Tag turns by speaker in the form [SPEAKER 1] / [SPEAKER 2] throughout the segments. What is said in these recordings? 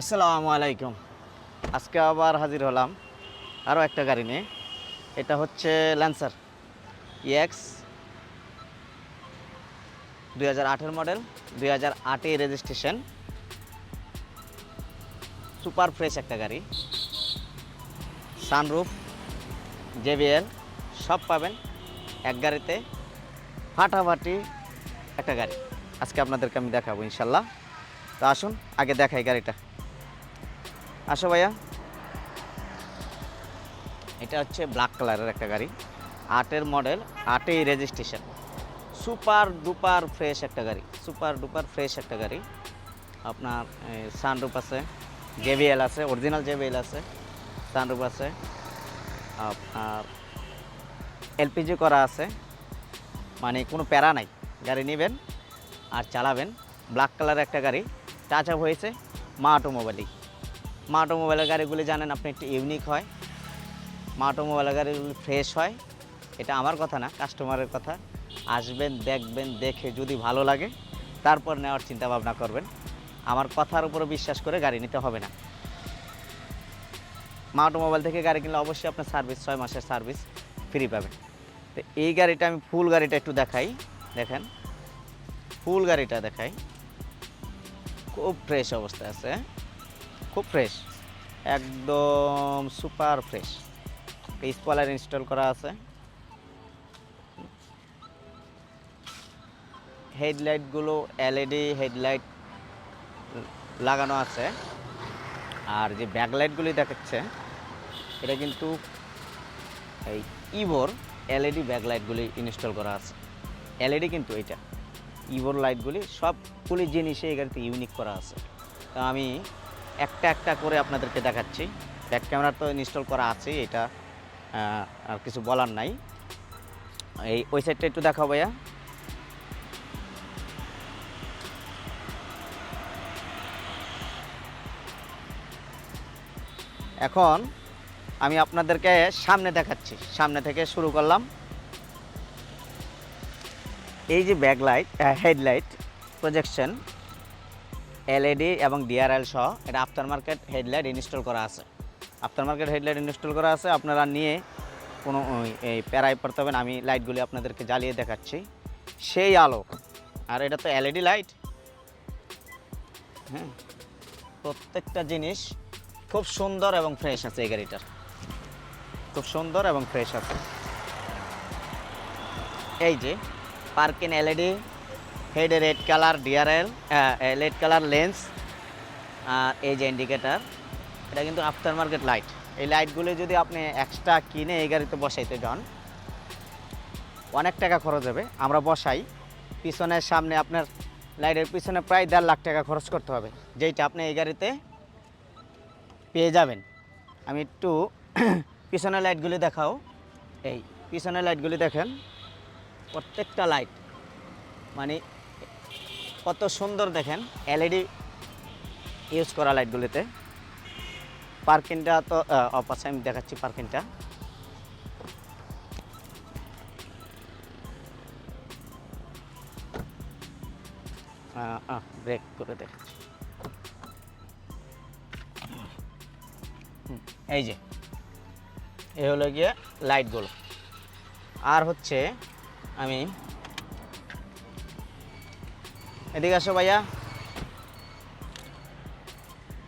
[SPEAKER 1] আসসালামু আলাইকুম। আজকে আবার হাজির হলাম আরও একটা গাড়ি নিয়ে। এটা হচ্ছে ল্যান্সার ইএক্স দুই হাজার মডেল, দুই হাজার আটে রেজিস্ট্রেশন সুপার ফ্রেশ একটা গাড়ি। সানরুফ জেবিএল সব পাবেন এক গাড়িতে। ফাটাফাটি একটা গাড়ি। আজকে আপনাদেরকে আমি দেখাবো ইনশাল্লাহ। তো আসুন, আগে দেখাই গাড়িটা। আসো ভাইয়া। এটা হচ্ছে ব্ল্যাক কালারের একটা গাড়ি। আটের মডেল আটেই রেজিস্ট্রেশন সুপার ডুপার ফ্রেশ একটা গাড়ি। সুপার ডুপার ফ্রেশ একটা গাড়ি। আপনার সানরুপ আছে জেবিএল আছে অরিজিনাল জেবিএল আছে সানরুপ আছে। আপনার এলপিজি করা আছে। মানে কোনো প্যারা নাই। গাড়ি নেবেন আর চালাবেন। ব্ল্যাক কালারের একটা গাড়ি। টাচ আপ হয়েছে, মা অটোমোবাইলই মা অটোমোবাইলের গাড়িগুলি জানেন আপনি একটু ইউনিক হয়। মা অটোমোবাইলের গাড়িগুলি ফ্রেশ হয়। এটা আমার কথা না কাস্টমারের কথা। আসবেন, দেখবেন, দেখে যদি ভালো লাগে, তারপর নেওয়ার চিন্তা ভাবনা করবেন। আমার কথার উপরে বিশ্বাস করে গাড়ি নিতে হবে না। মা অটোমোবাইল থেকে গাড়ি কিনলে অবশ্যই আপনার সার্ভিস ছয় মাসের সার্ভিস ফ্রি পাবেন। তো এই গাড়িটা আমি ফুল গাড়িটা একটু দেখাই, দেখেন। ফুল গাড়িটা দেখাই। খুব ফ্রেশ অবস্থায় আছে? খুব ফ্রেশ একদম সুপার ফ্রেশ স্পলার ইনস্টল করা আছে। হেডলাইটগুলো এলইডি হেডলাইট লাগানো আছে। আর যে ব্যাকলাইটগুলি দেখাচ্ছে, এটা কিন্তু এই ইভোর এলইডি ব্যাকলাইটগুলি ইনস্টল করা আছে। এলইডি কিন্তু এটা ইভোর লাইটগুলি সবগুলি জিনিসে গাড়িতে ইউনিক করা আছে। তো আমি একটা একটা করে আপনাদেরকে দেখাচ্ছি। ব্যাক ক্যামেরা তো ইনস্টল করা আছে, এটা আর কিছু বলার নাই। এই, ওই সাইডটা একটু দেখাও ভাইয়া। এখন আমি আপনাদেরকে সামনে দেখাচ্ছি, সামনে থেকে শুরু করলাম। এই যে ব্যাকলাইট হেডলাইট প্রজেকশন এলইডি এবং ডিআরএল সহ এটা আফটার মার্কেট হেডলাইট ইনস্টল করা আছে। আফটার মার্কেট হেডলাইট ইনস্টল করা আছে, আপনারা নিয়ে কোনো এই প্যারাই পড়তে হবেন আমি লাইটগুলি আপনাদেরকে জ্বালিয়ে দেখাচ্ছি। সেই আলো, আর এটা তো এলইডি লাইট হ্যাঁ প্রত্যেকটা জিনিস খুব সুন্দর এবং ফ্রেশ আছে এই গাড়িটার। খুব সুন্দর এবং ফ্রেশ আছে। এই যে পার্কিন এলইডি হেডে red colour DRL red colour lens আর এই যে ইন্ডিকেটার এটা কিন্তু আফটার মার্কেট লাইট এই লাইটগুলো যদি আপনি এক্সট্রা কিনে এই গাড়িতে বসাইতে যান, অনেক টাকা খরচ হবে। আমরা বসাই, পিছনের সামনে আপনার লাইটের পিছনে প্রায় দেড় লাখ টাকা খরচ করতে হবে। যেইটা আপনি এই গাড়িতে পেয়ে যাবেন। আমি একটু পিছনের লাইটগুলি দেখাও। এই, পিছনের লাইটগুলি দেখেন, প্রত্যেকটা লাইট মানে কত সুন্দর দেখেন এলইডি ইউজ করা লাইটগুলিতে। পার্কিংটা তো অপাশে আমি দেখাচ্ছি পার্কিংটা। ব্রেক করে দেখাচ্ছি। এই যে এই হলো গিয়ে লাইটগুলো। আর হচ্ছে আমি এদিকে আসো ভাইয়া।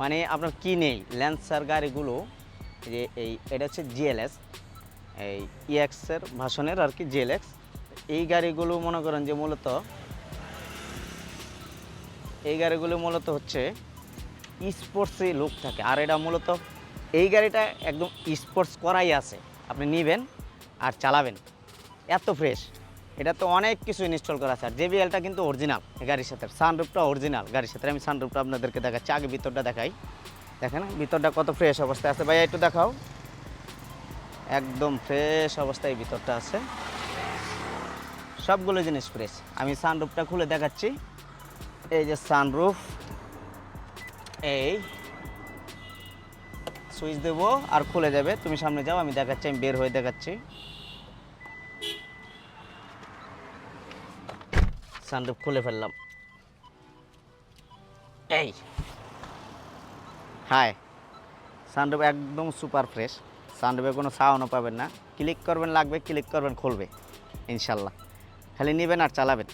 [SPEAKER 1] মানে আপনার কি নেই? ল্যান্সার গাড়িগুলো যে এই, এটা হচ্ছে জিএলএস এই ইএক্সের ভাষণের আর কি জিএলএক্স এই গাড়িগুলো মনে করেন যে মূলত, এই গাড়িগুলো মূলত হচ্ছে স্পোর্টসে লুক থাকে। আর এটা মূলত, এই গাড়িটা একদম স্পোর্টস করাই আছে। আপনি নেবেন আর চালাবেন। এত ফ্রেশ এটা তো অনেক কিছু ইনস্টল করা আছে। আর জেবিএলটা কিন্তু অরিজিনাল গাড়ির সাথে। সানরুফটা অরিজিনাল গাড়ির সাথে। আমি সানরুফটা আপনাদেরকে দেখাচ্ছি, আগে ভিতরটা দেখাই। দেখেন, ভিতরটা কত ফ্রেশ অবস্থায় আছে। ভাইয়া, একটু দেখাও। একদম ফ্রেশ অবস্থায় ভিতরটা আছে। সবগুলো জিনিস ফ্রেশ আমি সানরুফটা খুলে দেখাচ্ছি। এই যে সানরুফ এই সুইচ দেবো আর খুলে যাবে। তুমি সামনে যাও, আমি দেখাচ্ছি, আমি বের হয়ে দেখাচ্ছি। সানরুফ খুলে ফেললাম। এই। হাই। সানরুফ একদম সুপার ফ্রেশ। সানরুফে কোনো সাউন্ডও পাবেন না। ক্লিক করবেন, লাগবে, ক্লিক করবেন, খুলবে। ইনশাল্লাহ। খালি নেবেন আর চালাবেন।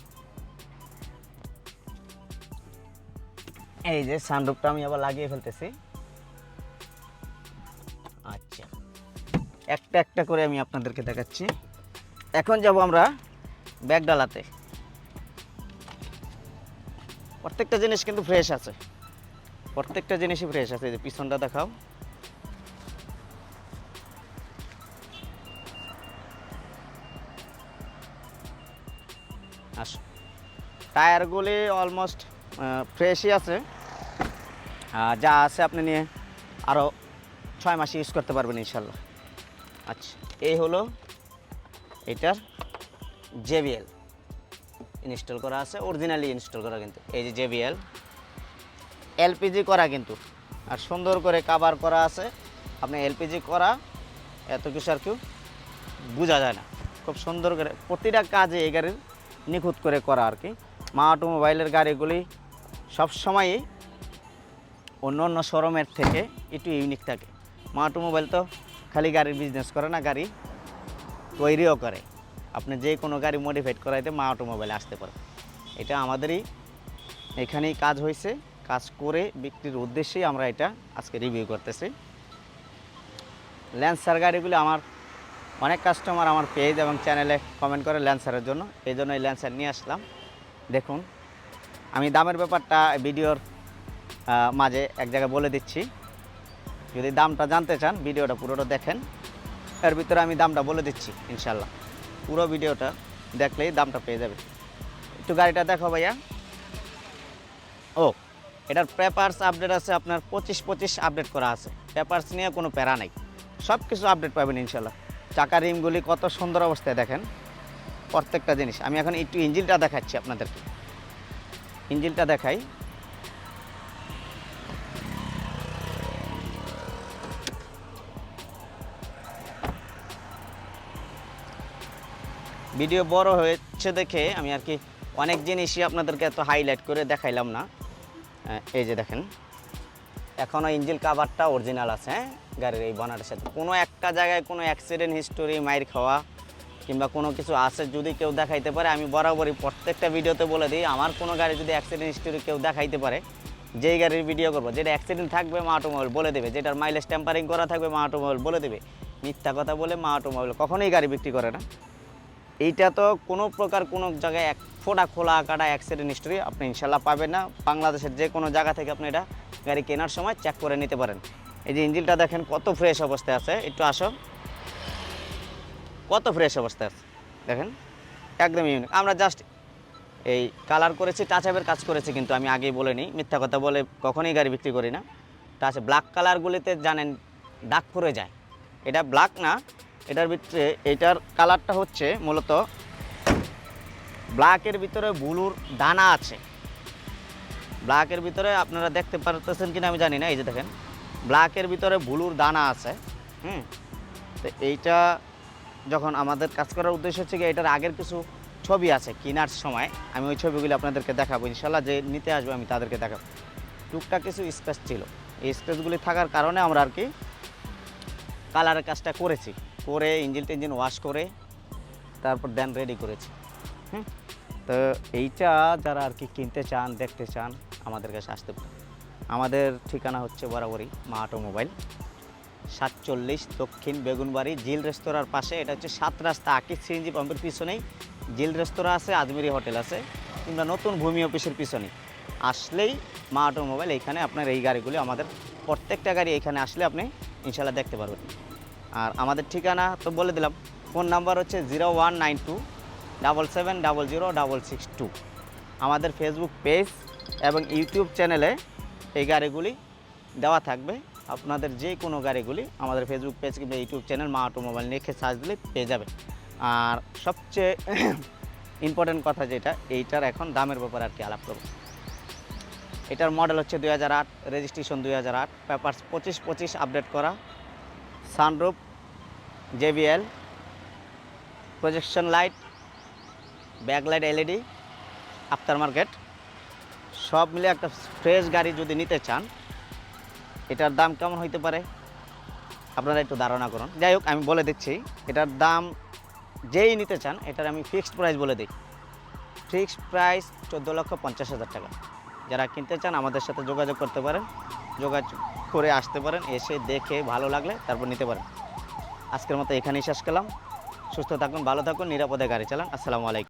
[SPEAKER 1] এই যে সানরুফটা আমি আবার লাগিয়ে ফেলতেছি। আচ্ছা। একটা একটা করে আমি আপনাদেরকে দেখাচ্ছি। এখন যাব আমরা ব্যাগ ডালাতে প্রত্যেকটা জিনিস কিন্তু ফ্রেশ আছে। প্রত্যেকটা জিনিসই ফ্রেশ আছে, এই যে পিছনটা দেখাও। আসো। টায়ারগুলি অলমোস্ট ফ্রেশই আছে। যা আছে আপনি নিয়ে আরও ছয় মাস ইউজ করতে পারবেন ইনশাল্লাহ। আচ্ছা এই হলো এটার জেবিএল। ইনস্টল করা আছে অরিজিনালি ইনস্টল করা কিন্তু। এই যে জেবিএল এলপিজি করা কিন্তু। আর সুন্দর করে কাভার করা আছে। আপনি এলপিজি করা, এত কিছু আর কেউ বোঝা যায় না। খুব সুন্দর করে প্রতিটা কাজে এই গাড়ির নিখুঁত করে করা আর কি। মা অটোমোবাইলের গাড়িগুলি সবসময়ই অন্য অন্য শোরুমের থেকে একটু ইউনিক থাকে। মা অটোমোবাইল তো খালি গাড়ির বিজনেস করে না, গাড়ি তৈরিও করে। আপনি যে কোনো গাড়ি মডিফাইড করাইতে মা অটোমোবাইলে আসতে পারে এটা আমাদেরই এখানেই কাজ হয়েছে কাজ করে বিক্রির উদ্দেশ্যেই আমরা এটা আজকে রিভিউ করতেছি। ল্যান্সার গাড়িগুলি আমার অনেক কাস্টমার আমার পেজ এবং চ্যানেলে কমেন্ট করে ল্যান্সারের জন্য, এই জন্য এই ল্যান্সার নিয়ে আসলাম। দেখুন, আমি দামের ব্যাপারটা ভিডিওর মাঝে এক জায়গায় বলে দিচ্ছি। যদি দামটা জানতে চান, ভিডিওটা পুরোটা দেখেন। এর ভিতরে আমি দামটা বলে দিচ্ছি ইনশাল্লাহ পুরো ভিডিওটা দেখলেই দামটা পেয়ে যাবে। একটু গাড়িটা দেখো ভাইয়া। ও, এটার পেপারস আপডেট আছে, আপনার পঁচিশ পঁচিশ আপডেট করা আছে। পেপারস নিয়ে কোনো প্যারা নাই। সব কিছু আপডেট পাবেন ইনশাল্লাহ। চাকা রিমগুলি কত সুন্দর অবস্থায় দেখেন। প্রত্যেকটা জিনিস। আমি এখন একটু ইঞ্জিনটা দেখাচ্ছি আপনাদেরকে। ইঞ্জিনটা দেখাই। ভিডিও বড় হয়েছে দেখে আমি আর কি অনেক জিনিসই আপনাদেরকে এত হাইলাইট করে দেখাইলাম না। এই যে দেখেন এখনও ইঞ্জিল কাভারটা অরিজিনাল আছে হ্যাঁ? গাড়ির এই বনারের সাথে। কোনো একটা জায়গায় কোনো অ্যাক্সিডেন্ট হিস্টোরি মাইর খাওয়া কিংবা কোনো কিছু আছে যদি কেউ দেখাইতে পারে, আমি বরাবরই প্রত্যেকটা ভিডিওতে বলে দিই, আমার কোনো গাড়ি যদি অ্যাক্সিডেন্ট হিস্টোরি কেউ দেখাইতে পারে, যেই গাড়ির ভিডিও করব, যেটা অ্যাক্সিডেন্ট থাকবে, মা অটোমোবাইল বলে দেবে, যেটার মাইলেজ টেম্পারিং করা থাকবে, মা অটোমোবাইল বলে দেবে। মিথ্যা কথা বলে মা অটোমোবাইল কখনোই গাড়ি বিক্রি করে না। এইটা তো কোনো প্রকার কোনো জায়গায় এক ফোটা খোলা কাটা অ্যাক্সিডেন্ট হিস্টোরি আপনি ইনশাল্লাহ পাবেন না। বাংলাদেশের যে কোনো জায়গা থেকে আপনি এটা গাড়ি কেনার সময় চেক করে নিতে পারেন। এই যে ইঞ্জিনটা দেখেন কত ফ্রেশ অবস্থায় আছে, একটু আসো কত ফ্রেশ অবস্থায় আছে, দেখেন। একদম ইউনিক আমরা জাস্ট এই কালার করেছি টাচ আপের কাজ করেছি কিন্তু আমি আগেই বলে নিই মিথ্যা কথা বলে কখনোই গাড়ি বিক্রি করি না। টাচ ব্ল্যাক কালারগুলিতে জানেন দাগ পড়ে যায়। এটা ব্ল্যাক না এটার ভিতরে, এটার কালারটা হচ্ছে মূলত ব্ল্যাকের ভিতরে ব্লুর দানা আছে। ব্ল্যাকের ভিতরে আপনারা দেখতে পারতেছেন কিনা আমি জানি না, এই যে দেখেন, ব্ল্যাকের ভিতরে ব্লুর দানা আছে, হুম? তো এইটা যখন আমাদের কাজ করার উদ্দেশ্য হচ্ছে কি, এটার আগের কিছু ছবি আছে কেনার সময়, আমি ওই ছবিগুলো আপনাদেরকে দেখাবো ইনশাল্লাহ যে নিতে আসবে আমি তাদেরকে দেখাবো। টুকটাক কিছু স্পেস ছিল, এই স্পেসগুলি থাকার কারণে আমরা আর কি কালারের কাজটা করেছি। করে ইঞ্জিন টিঞ্জিন ওয়াশ করে তারপর দেন রেডি করেছি। হুম? তো এইটা যারা আর কি কিনতে চান, দেখতে চান, আমাদের কাছে আসতে পারেন। আমাদের ঠিকানা হচ্ছে বরাবরই মা অটোমোবাইল সাতচল্লিশ দক্ষিণ বেগুনবাড়ি জিল রেস্তোরাঁর পাশে। এটা হচ্ছে সাত রাস্তা আকিজ সিএনজি পাম্পের পিছনেই। জিল রেস্তোরাঁ আছে, আজমেরি হোটেল আছে। কিংবা নতুন ভূমি অফিসের পিছনে আসলেই মা অটোমোবাইল এইখানে আপনার এই গাড়িগুলি আমাদের প্রত্যেকটা গাড়ি এখানে আসলে আপনি ইনশাল্লাহ দেখতে পারবেন। আর আমাদের ঠিকানা তো বলে দিলাম, ফোন নাম্বার হচ্ছে zero one nine two double seven double zero double six two. আমাদের ফেসবুক পেজ এবং ইউটিউব চ্যানেলে এই গাড়িগুলি দেওয়া থাকবে। আপনাদের যে কোনো গাড়িগুলি আমাদের ফেসবুক পেজ কিংবা ইউটিউব চ্যানেল মা অটোমোবাইল লিখে সার্চ দিলে পেয়ে যাবে আর সবচেয়ে ইম্পর্টেন্ট কথা যেটা, এইটার এখন দামের ব্যাপারে আর কি আলাপ করব। এটার মডেল হচ্ছে দুই হাজার আট, রেজিস্ট্রেশন দুই হাজার আট, পেপার্স পঁচিশ পঁচিশ আপডেট করা। Sunroof, JBL projection light backlight LED aftermarket সব মিলে একটা ফ্রেশ গাড়ি যদি নিতে চান, এটার দাম কেমন হইতে পারে? আপনারা একটু ধারণা করুন। যাই হোক, আমি বলে দিচ্ছি, এটার দাম যেই নিতে চান, এটার আমি ফিক্সড প্রাইস বলে দিই। ফিক্সড প্রাইস চোদ্দ লক্ষ পঞ্চাশ হাজার টাকা। যারা কিনতে চান, আমাদের সাথে যোগাযোগ করতে পারেন। যোগাযোগ করে আসতে পারেন, এসে দেখে ভালো লাগলে তারপর নিতে পারেন। আজকের মতো এখানেই শেষ করলাম। সুস্থ থাকুন, ভালো থাকুন, নিরাপদে গাড়ি চালান। আসসালামু আলাইকুম।